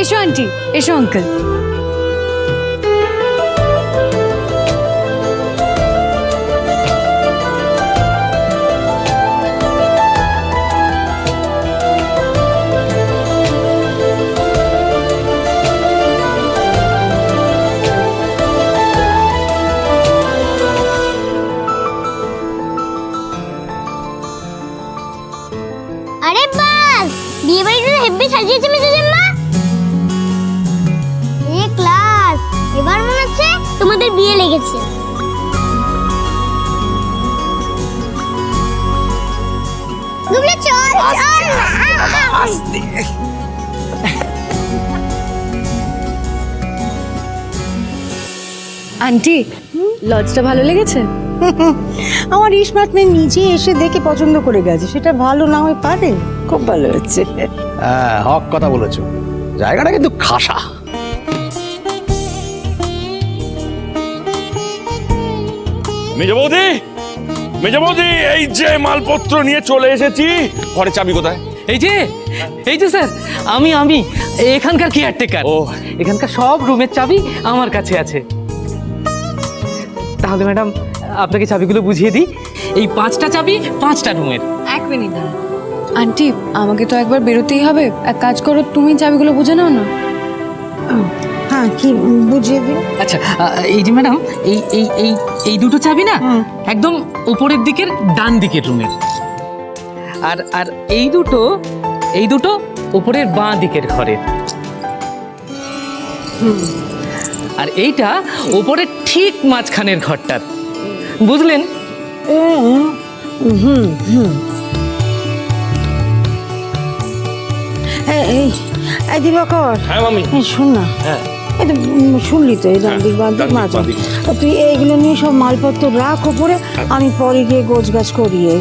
এসো আন্টি এসো আঙ্কেল চল আন্টি লজটা ভালো লেগেছে? আমার স্মার্ট মেয়ে নিজে এসে দেখে পছন্দ করে গেছে সেটা ভালো না হয়ে পারে। খুব ভালো হচ্ছে। হ্যাঁ হক কথা বলেছ। জায়গাটা কিন্তু খাসা। মেজ বৌদি মেজ এই যে মালপত্র নিয়ে চলে এসেছি। ঘরে চাবি কোথায়? এই যে এই যে স্যার আমি আমি এখানকার কেয়ারটেকার ও। এখানকার সব রুমের চাবি আমার কাছে আছে। তাহলে ম্যাডাম আপনাকে চাবিগুলো বুঝিয়ে দিই। এই পাঁচটা চাবি পাঁচটা রুমের। এক মিনিট দাঁড়ান। আন্টি আমাকে তো একবার বেরোতেই হবে। এক কাজ করো তুমি চাবিগুলো বুঝে নাও না। হ্যাঁ কি বুঝিয়ে দিন? আচ্ছা এই যে ম্যাডাম এই এই এই এই দুটো চাবি না একদম উপরের দিকের ডান দিকের রুমের। আর আর এই দুটো এই দুটো উপরের বাঁ দিকের ঘরের। আর এইটা উপরের ঠিক মাঝখানের ঘরটার। বুঝলেন? এই এই এই দিবাকর। হ্যাঁ মামি। শোন না। হ্যাঁ। এই তো শুনলি তো এই ডান দিক বাঁ দিক ডান দিক, মাঝ বাঁ দিক। তুই এইগুলো নিয়ে সব মালপত্র রাখ ওপরে আমি পরে গিয়ে গোছ গাছ করিয়ে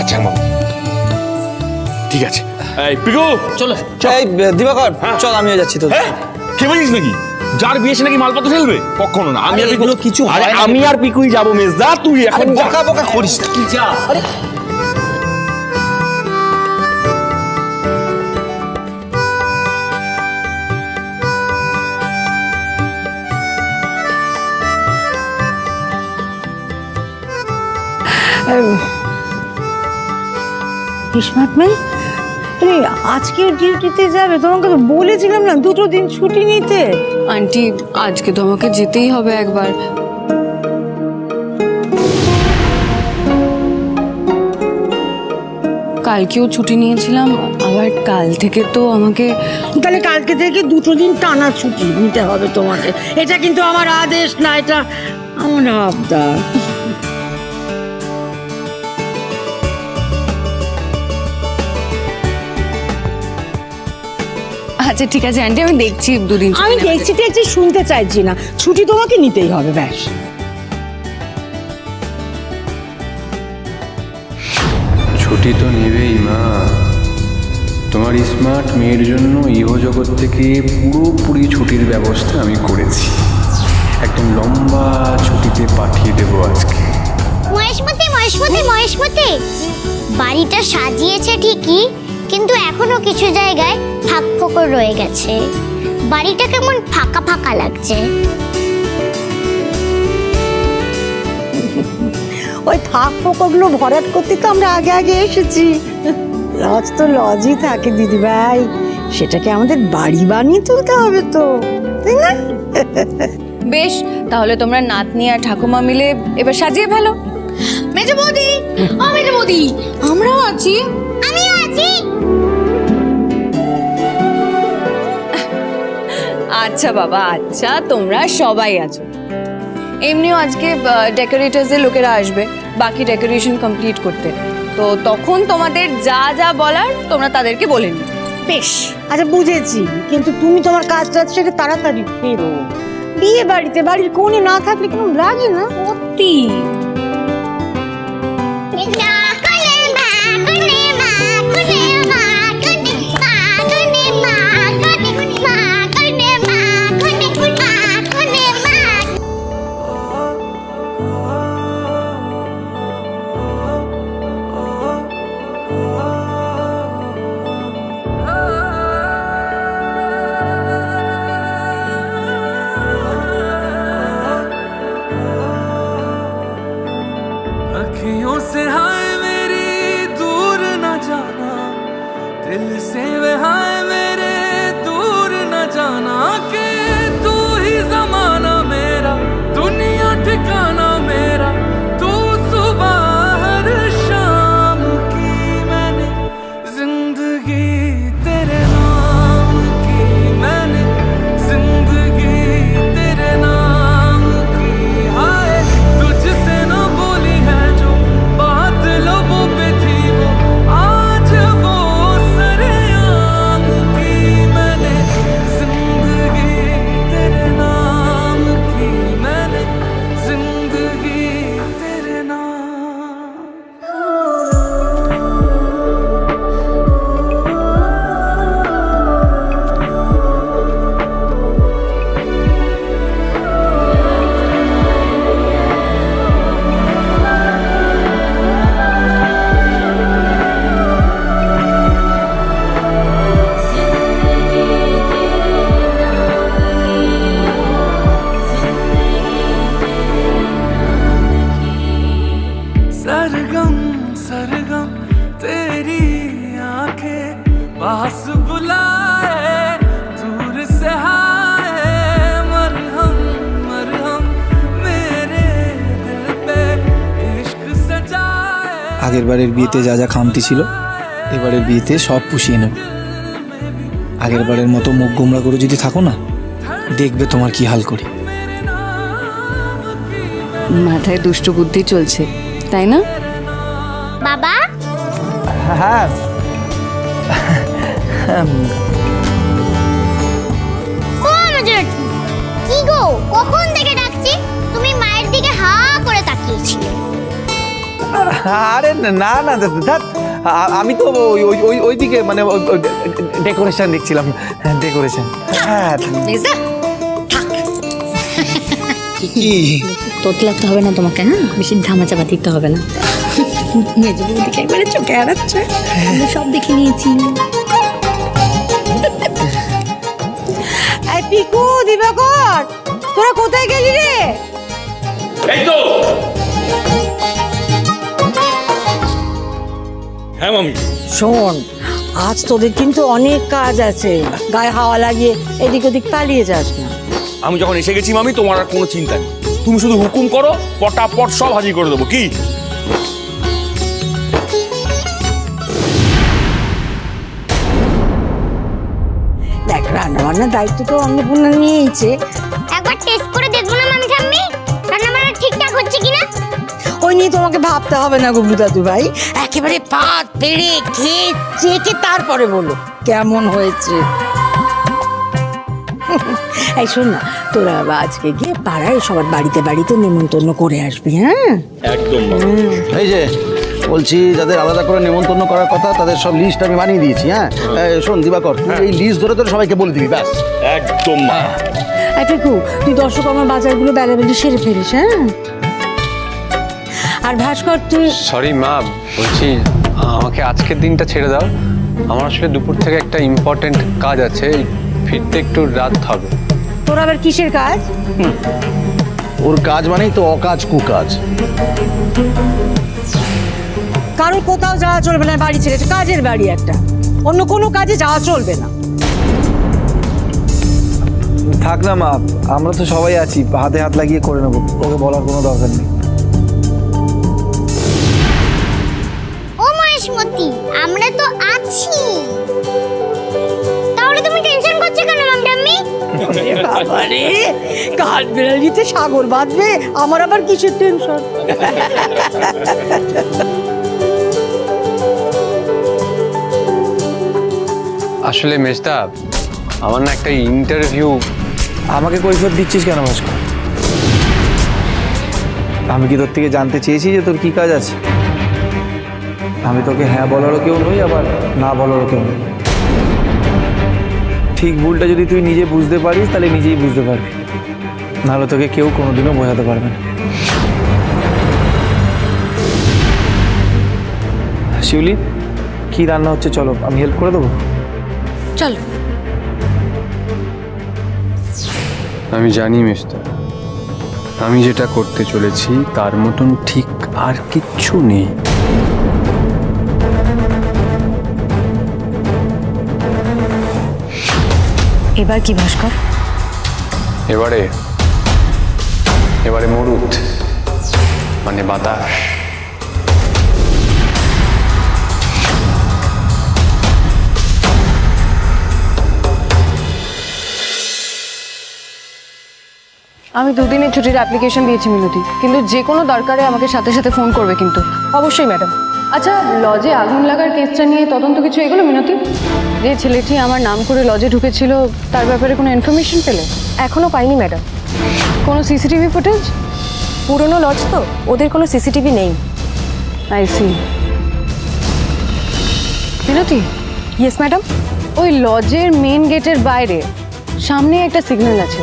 আচ্ছা মামি ঠিক আছে। এই পিকু! চলো। এই দিবাকর চল আমিও যাচ্ছি তো হ্যাঁ খেপেছিস নাকি? যার বিয়ে সে নাকি মালপত্র ফেলবে? কখনো না। আমি আর কিছু আরে আমি আর পিকুই যাব মেজদা। তুই এখন। বকা বকা করিস না। কি যা? স্মার্ট মেয়ে তুমি আজকের ডিউটিতে যাবে তোমাকে তো বলেছিলাম না দুটো দিন ছুটি নিতে। আন্টি আজকে তো আমাকে যেতেই হবে একবার। কালকেও ছুটি নিয়েছিলাম আবার কাল থেকে তো আমাকে তাহলে কালকে থেকে দুটো দিন টানা ছুটি নিতে হবে তোমাকে। এটা কিন্তু আমার আদেশ না এটা আমার আবদার। আচ্ছা ঠিক আছে আন্টি আমি দেখছি দুদিন আমি দেখছি দেখছি শুনতে চাইছি না। ছুটি তোমাকে নিতেই হবে ব্যাস। ছুটি তো নেবেই মা। তোমার স্মার্ট মেয়ের জন্য ইহজগৎ থেকে পুরোপুরি ছুটির ব্যবস্থা আমি করেছি। একদম লম্বা ছুটিতে পাঠিয়ে দেবো আজকে। মহেশমতি মহেশমতি মহেশমতি। বাড়িটা সাজিয়েছে ঠিকই। কিন্তু এখনও কিছু জায়গায় ফাঁক ফোকর রয়ে গেছে। বাড়িটা কেমন ফাঁকা ফাঁকা লাগছে। ওই থাক পোকাগুলো ভরাট করতে তো আমরা আগে আগে এসেছি। লজ তো লজই থাকে দিদি ভাই। সেটাকে আমাদের বাড়ি বানিয়ে তুলতে হবে তো তাই না? বেশ তাহলে তোমরা নাতনি আর ঠাকুমা মিলে এবার সাজিয়ে ফেলো। মেজো বৌদি ও মেজো বৌদি আমরাও আছি। আচ্ছা বাবা আচ্ছা তোমরা সবাই আছো। এমনিও আজকে ডেকোরেটার্সদের লোকেরা আসবে বাকি ডেকোরেশন কমপ্লিট করতে। তো তখন তোমাদের যা যা বলার তোমরা তাদেরকে বলে নিও। বেশ আচ্ছা বুঝেছি। কিন্তু তুমি তোমার কাজ টাজ সেটা তাড়াতাড়ি ফেরো বিয়ে বাড়িতে বাড়ির কোণে না থাকলে কেমন লাগে না? সত্যি। আগের বারের বিয়েতে যা যা খামতি ছিল এবারের বিয়েতে সব পুষিয়ে নেবে। আগের বারের মতো মুখ গোমরা করে যদি থাকো না দেখবে তোমার কি হাল করি। মাথায় দুষ্ট বুদ্ধি চলছে তাই না? বাবা? হ্যাঁ। আরে না না আ- আমি তো ওই ওই ওই ওইদিকে মানে ডেকোরেশন দেখছিলাম। ডেকোরেশন হ্যাঁ কি তোতলাতে হবে না তোমাকে হ্যাঁ? বেশি ধামাচাপা দিতে হবে না। মেজো বৌদিকে একবারে চোখে হারাচ্ছে সব দেখে নিয়েছি। এই পিকু দিবাকর তোরা কোথায় গেলি রে? এই তো! হ্যাঁ মামি শোন আজ তোদের কিন্তু অনেক কাজ আছে। গায়ে হাওয়া লাগিয়ে এদিক ওদিক পালিয়ে যাস না। আমি যখন এসে গেছি মামি তোমার আর কোনো চিন্তা নেই। তুমি শুধু হুকুম করো পটাপট সব হাজির করে দেবো কি? দেখ রান্না বান্নার দায়িত্ব তো অন্নপূর্ণা নিয়েইছে একবার টেস্ট করে দেখব না মামি ঠাম্মি রান্না বান্না ঠিকঠাক হচ্ছে কিনা? ওই নিয়ে তোমাকে ভাবতে হবে না গুবলু দাদু ভাই। একেবারে পাত পেড়ে খেয়ে চেকে তারপরে বলো। কেমন হয়েছে? এই শোন না তোরা আজকে গিয়ে পাড়ায় সবার বাড়িতে বাড়িতে নেমন্তন্ন করে আসবি হ্যাঁ? একদম এই যে বলছি যাদের আলাদা করে নেমন্তন্ন করার কথা তাদের সব লিস্ট আমি বানিয়ে দিয়েছি হ্যাঁ? এই, শোন দিবাকর তুই এই লিস্ট ধরে ধরে সবাইকে বলে দিবি ব্যাস। একদম মা এই পিকু তুই দর্শক আমার বাজারগুলো বেলাবেলি সেরে ফেলিস হ্যাঁ? আর ভাস্কর তুই সরি মা বলছি আমাকে আজকের দিনটা ছেড়ে দাও। আমার আসলে দুপুর থেকে একটা ইম্পর্টেন্ট কাজ আছে ফিরতে একটু রাত হবে। তোর আবার কিসের কাজ? ওর কাজ মানেই তো অকাজ কুকাজ। কারোর কোথাও যাওয়া চলবে না বাড়ি ছেড়ে এটা কাজের বাড়ি একটা। অন্য কোনো কাজে যাওয়া চলবে না। থাক না মা আমরা তো সবাই আছি। হাতে হাত লাগিয়ে করে নেব। ওকে বলার কোনো দরকার নেই। ও আমরা তো আছি। তাহলে তুমি টেনশন করছ কেন মাম ঠাম্মি বাবারে কাঠ বেড়ালিতে সাগর বাঁধবে আমার আবার কিসের টেনশন আসলে মেজদা আমার না একটা ইন্টারভিউ আমাকে কৈফত দিচ্ছিস কেন ভাস্কর আমি কি তোর থেকে জানতে চেয়েছি যে তোর কি কাজ আছে? আমি তোকে হ্যাঁ বলারও কেউ নই আবার না বলারও কেউ নই। ঠিক ভুলটা যদি তুই নিজে বুঝতে পারিস তাহলে নিজেই বুঝতে পারবি। নাহলে তোকে কেউ কোনোদিনও বোঝাতে পারবে না। শিউলি কি রান্না হচ্ছে চলো আমি হেল্প করে দেবো? চলো। আমি জানি মেজদা আমি যেটা করতে চলেছি তার মতন ঠিক আর কিচ্ছু নেই। এবার কি ভাস্কর? এবারে এবারে মরুদ মানে বাতাস। আমি দুদিনের ছুটির অ্যাপ্লিকেশন দিয়েছি মিনতি কিন্তু যে কোনো দরকারে আমাকে সাথে সাথে ফোন করবে কিন্তু। অবশ্যই ম্যাডাম আচ্ছা লজে আগুন লাগার কেসটা নিয়ে তদন্ত কিছু এগুলো মিনতি? যে ছেলেটি আমার নাম করে লজে ঢুকেছিল তার ব্যাপারে কোনো ইনফরমেশন পেলে? এখনও পাইনি ম্যাডাম। কোনো সিসিটিভি ফুটেজ পুরনো লজ তো ওদের কোনো সিসিটিভি নেই। I see Minati? Yes madam. ওই লজের মেন গেটের বাইরে সামনে একটা সিগন্যাল আছে।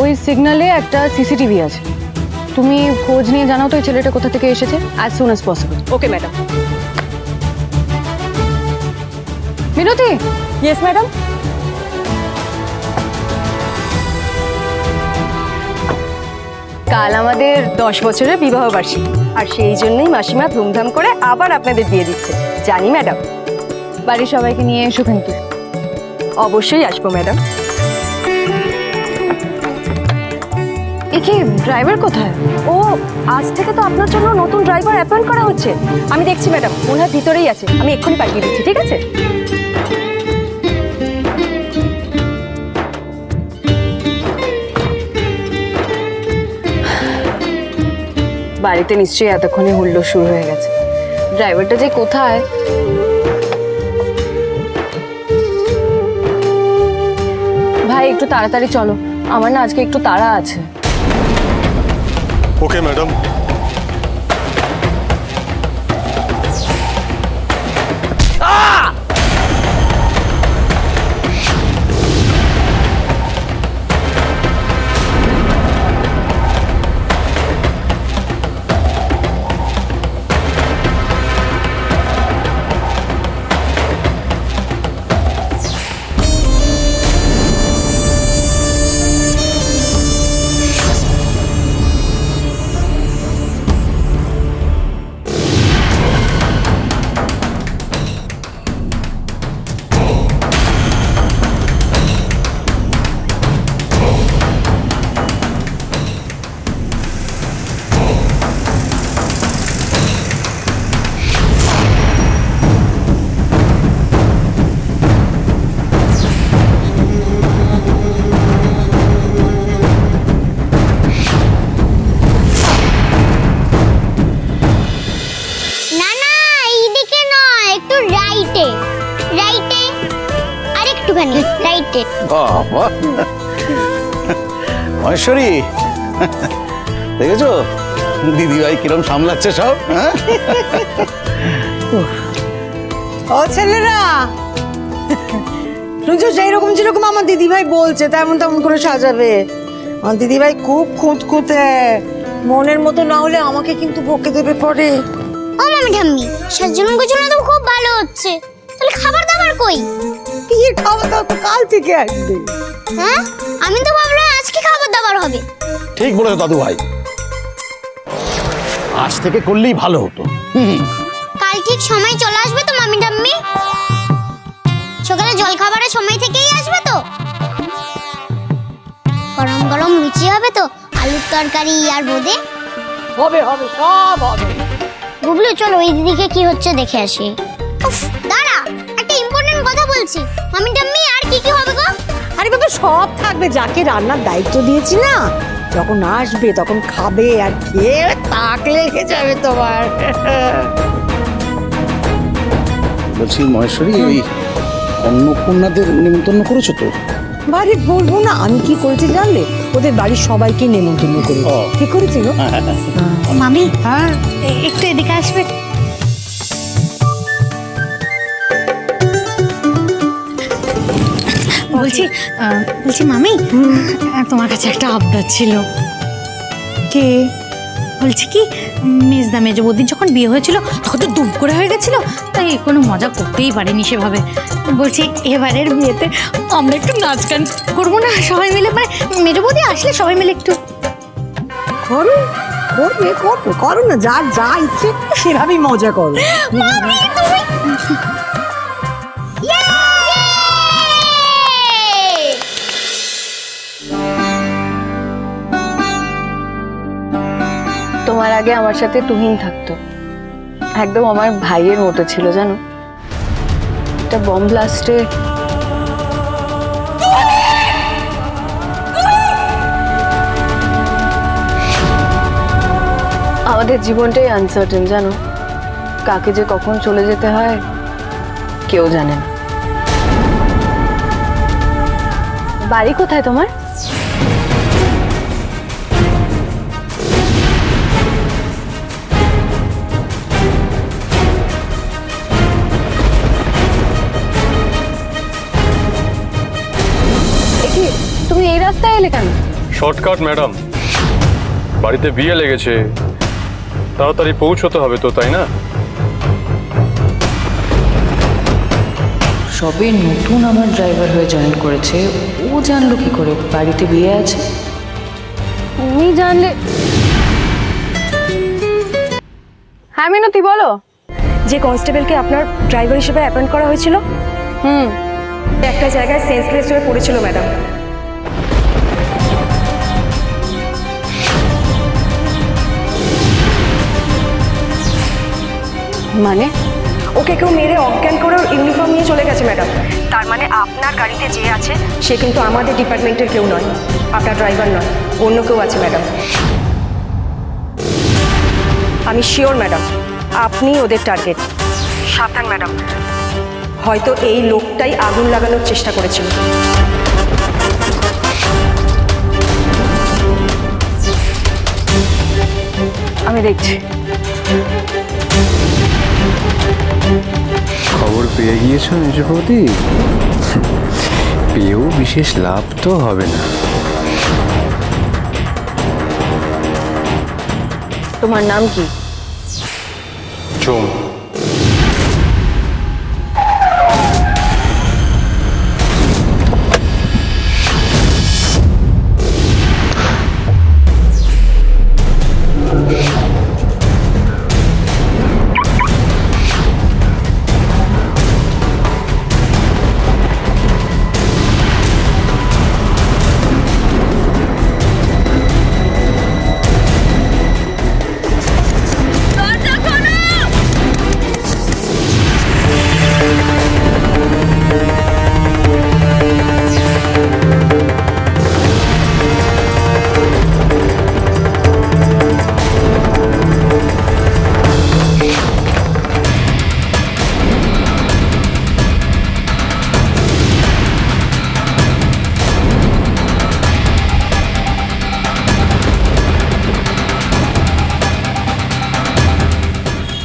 ওই সিগন্যালে একটা সিসিটিভি আছে। তুমি খোঁজ নিয়ে জানাও তো ওই ছেলেটা কোথা থেকে এসেছে। As soon as possible okay madam. Minati yes madam কাল আমাদের দশ বছরের বিবাহ বার্ষিকী আর সেই জন্যই মাসিমা ধুমধাম করে আবার আপনাদের দিয়ে দিচ্ছে। জানি ম্যাডাম বাড়ির সবাইকে নিয়ে এসো কিন্তু অবশ্যই আসব ম্যাডাম এ কি ড্রাইভার কোথায়? ও, আজ থেকে তো আপনার জন্য নতুন ড্রাইভার অ্যাপয়েন্ট করা হচ্ছে। আমি দেখছি, ম্যাডাম ওনার ভিতরেই আছে। আমি এক্ষুনি পাঠিয়ে দিচ্ছি, ঠিক আছে? বাড়িতে নিশ্চয়ই এতক্ষণে হুল্লো শুরু হয়ে গেছে। ড্রাইভারটা যে কোথায়? ভাই, একটু তাড়াতাড়ি চলো। আমার না আজকে একটু তাড়া আছে। ওকে ম্যাডাম মহেশ্বরী দেখেছ? দিদিভাই কিরম সামলাচ্ছে সব হ্যাঁ? ও ছেলেরা শুনছো সেই রকম যেরকম আমার দিদিভাই বলছে তেমন তেমন করে সাজাবে। আমার দিদিভাই খুব খুঁতখুঁতে মনের মতো না হলে আমাকে কিন্তু বকে দেবে পরে। ও মামি ঠাম্মি সাজানো গোছানো তো খুব ভালো হচ্ছে। তাহলে খাবার দাবার কই? খাওয়া দাওয়া তো কাল থেকে আসবে। হ্যাঁ? আমি তো ভাবলাম আজকে খাবার দাবার হবে। ঠিক বলেছ দাদু ভাই। আজ থেকে করলেই ভালো হতো। কাল ঠিক সময় চলে আসবে তো মামি ঠাম্মি? সকালে জল খাবারের সময় থেকেই আসবে তো? গরম গরম লুচি হবে তো আলুর তরকারি আর বোদে? হবে হবে সব হবে। গুবলু চলো ওই দিদিকে কি হচ্ছে দেখে আসি। উফ দাঁড়া একটা ইম্পর্টেন্ট কথা বলছি। মামি টাম্মি সব থাকবে যাকে রান্নার দায়িত্ব দিয়েছি না যখন আসবে তখন খাবে আর খেয়ে তাক লেগে যাবে তোমার। বলছি মহেশ্বরী ওই অন্নপূর্ণাদের নিমন্ত্রণ করেছ তো? বাড়ি বলব না আমি কি করেছি জানলে? ওদের বাড়ির সবাইকে নেমন্তন্ন করে ও। ঠিক করেছি গো? মামি হ্যাঁ। একটু এদিকে আসবে। বলছি মামি তোমার কাছে একটা আবদার ছিল। কে? বলছি কি মেজদা মেজ বৌদির যখন বিয়ে হয়েছিল তখন তো দুম করে হয়ে গেছিল তাই কোনো মজা করতেই পারেনি সেভাবে। বলছি এবারের বিয়েতে আমরা একটু নাচ গান করব না? সবাই মিলে মানে মেজ বৌদি আসলে সবাই মিলে একটু করো করবে করো করো না যা যা ইচ্ছে সেভাবেই মজা করো তোমার আগে আমার সাথে তুহিন থাকতো। একদম আমার ভাইয়ের মতো ছিল, জানো? একটা বম ব্লাস্টে আমাদের জীবনটাই আনসার্টেন জানো? কাকে যে কখন চলে যেতে হয়, কেউ জানে না। বাড়ি কোথায় তোমার? রাস্তায় এলে কেন? Shortcut madam. বাড়িতে বিয়ে লেগেছে। তাড়াতাড়ি পৌঁছতে হবে তো তাই না? সবে নতুন আমার ড্রাইভার হয়ে জয়েন করেছে। ও জানলো কি করে? বাড়িতে বিয়ে আছে? উনি জানলে হ্যাঁ মিনতি বলো। যে কনস্টেবলকে আপনার ড্রাইভার হিসেবে অ্যাপয়েন্ট করা হয়েছিল? হুম। একটা জায়গায় সেন্সলেস হয়ে পড়েছিল ম্যাডাম। মানে? ওকে কেউ মেরে অজ্ঞান করে ইউনিফর্ম নিয়ে চলে গেছে ম্যাডাম তার মানে আপনার গাড়িতে যে আছে, সে কিন্তু আমাদের ডিপার্টমেন্টের কেউ নয়। আপনার ড্রাইভার নয়, অন্য কেউ আছে ম্যাডাম আমি শিওর ম্যাডাম আপনি ওদের টার্গেট সাবধান ম্যাডাম হয়তো এই লোকটাই আগুন লাগানোর চেষ্টা করেছিল। আমি দেখছি। খবর পেয়ে গিয়েছো নিজপতি পেয়েও বিশেষ লাভ তো হবে না। তোমার নাম কি? চুম।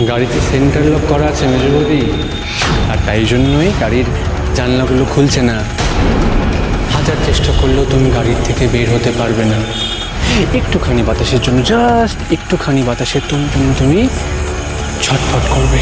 গাড়িতে সেন্টার লক করা আছে মেজ বৌদি। আর তাই জন্যই গাড়ির জানলাগুলো খুলছে না। হাজার চেষ্টা করলেও তুমি গাড়ির থেকে বের হতে পারবে না। একটুখানি বাতাসের জন্য জাস্ট একটুখানি বাতাসের তুমি জন্য তুমি ছটফট করবে।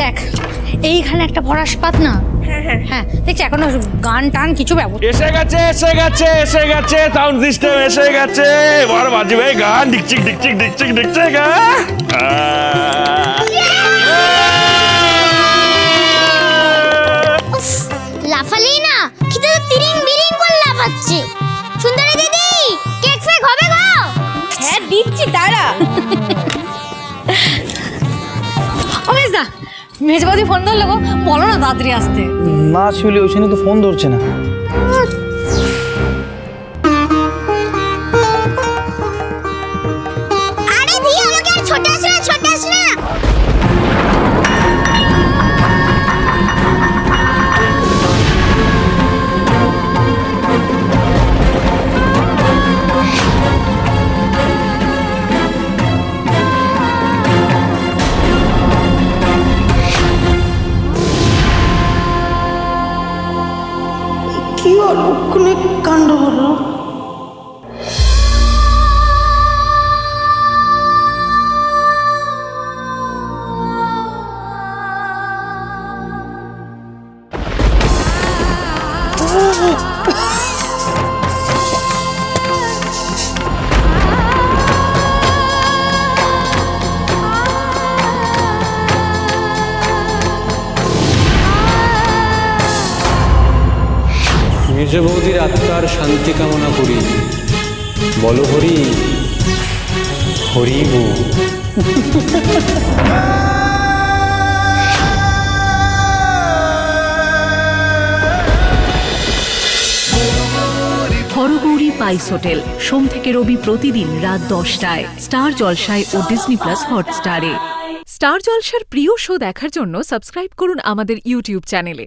দেখ এইখানে একটা পরাশ পাত না। হ্যাঁ দেখছি এখনও গান টান কিছু ব্যবস্থা এসে গেছে এসে গেছে এসে গেছে সাউন্ড সিস্টেম এসে গেছে। এবার বাজবে গান ডিকচিক ডিকচিক ডিকচিক ডিকচিক উফ, লাফালেই না খিদে তো তিরিং বিরিং করে লাফাচ্ছে। সুন্দরী দিদি কেক ফেক হবে গো। হ্যাঁ দিচ্ছি দাঁড়া। মেজবাদি ফোন ধরলো গো, বলো না তাড়াতাড়ি আসতে। না শিউলি ওইখানে তো ফোন ধরছে না। বৌদির আত্মার শান্তি কামনা করি। বলো হরি হরি বউ হরগৌরী পাইস হোটেল, সোম থেকে রবি প্রতিদিন রাত দশটায়। স্টার জলসায় ও ডিসনি প্লাস হটস্টারে। স্টার জলসার প্রিয় শো দেখার জন্য সাবস্ক্রাইব করুন আমাদের ইউটিউব চ্যানেলে।